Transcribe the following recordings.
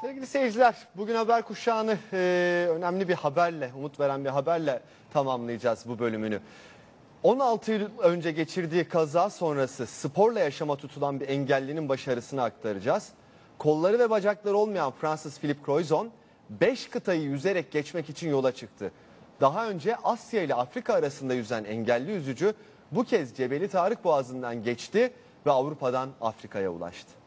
Sevgili seyirciler, bugün haber kuşağını e, önemli bir haberle, umut veren bir haberle tamamlayacağız bu bölümünü. 16 yıl önce geçirdiği kaza sonrası sporla yaşama tutulan bir engellinin başarısını aktaracağız. Kolları ve bacakları olmayan Fransız Philippe Croizon 5 kıtayı yüzerek geçmek için yola çıktı. Daha önce Asya ile Afrika arasında yüzen engelli yüzücü bu kez Cebeli Tarık Boğazı'ndan geçti ve Avrupa'dan Afrika'ya ulaştı.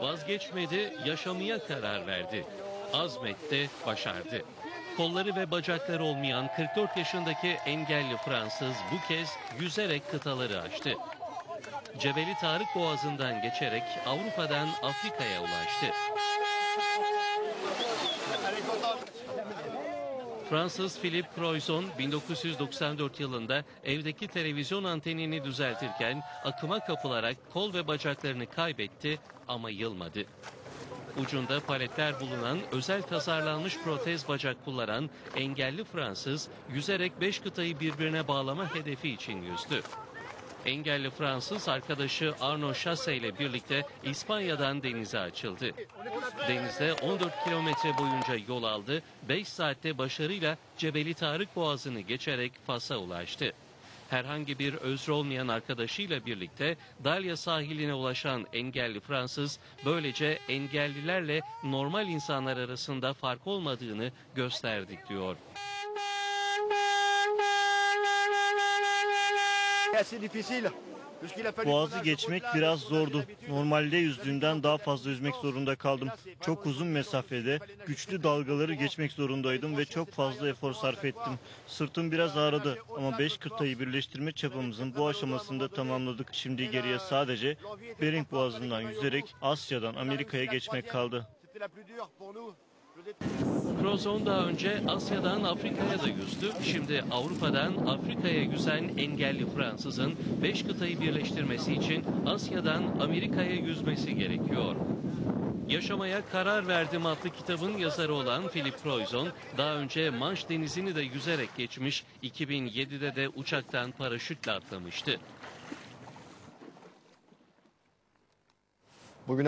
Vazgeçmedi, yaşamaya karar verdi. Azmetti, başardı. Kolları ve bacakları olmayan 44 yaşındaki engelli Fransız bu kez yüzerek kıtaları aştı. Cebeli Tarık Boğazı'ndan geçerek Avrupa'dan Afrika'ya ulaştı. Fransız Philippe Croizon 1994 yılında evdeki televizyon antenini düzeltirken akıma kapılarak kol ve bacaklarını kaybetti ama yılmadı. Ucunda paletler bulunan özel tasarlanmış protez bacak kullanan engelli Fransız yüzerek 5 kıtayı birbirine bağlama hedefi için yüzdü. Engelli Fransız arkadaşı Arnaud Chasse ile birlikte İspanya'dan denize açıldı. Denizde 14 kilometre boyunca yol aldı, 5 saatte başarıyla Cebeli Tarık Boğazı'nı geçerek Fas'a ulaştı. Herhangi bir özrü olmayan arkadaşıyla birlikte Dalya sahiline ulaşan engelli Fransız böylece engellilerle normal insanlar arasında fark olmadığını gösterdik diyor. Boğazı geçmek biraz zordu. Normalde yüzdüğümden daha fazla yüzmek zorunda kaldım. Çok uzun mesafede güçlü dalgaları geçmek zorundaydım ve çok fazla efor sarf ettim. Sırtım biraz ağrıdı ama 5 kıtayı birleştirme çabamızın bu aşamasında tamamladık. Şimdi geriye sadece Bering Boğazı'ndan yüzerek Asya'dan Amerika'ya geçmek kaldı. Crozon daha önce Asya'dan Afrika'ya da yüzdü. Şimdi Avrupa'dan Afrika'ya yüzen engelli Fransızın 5 kıtayı birleştirmesi için Asya'dan Amerika'ya yüzmesi gerekiyor. Yaşamaya Karar Verdim adlı kitabın yazarı olan Philippe Croizon daha önce Manş Denizi'ni de yüzerek geçmiş, 2007'de de uçaktan paraşütle atlamıştı. Bugün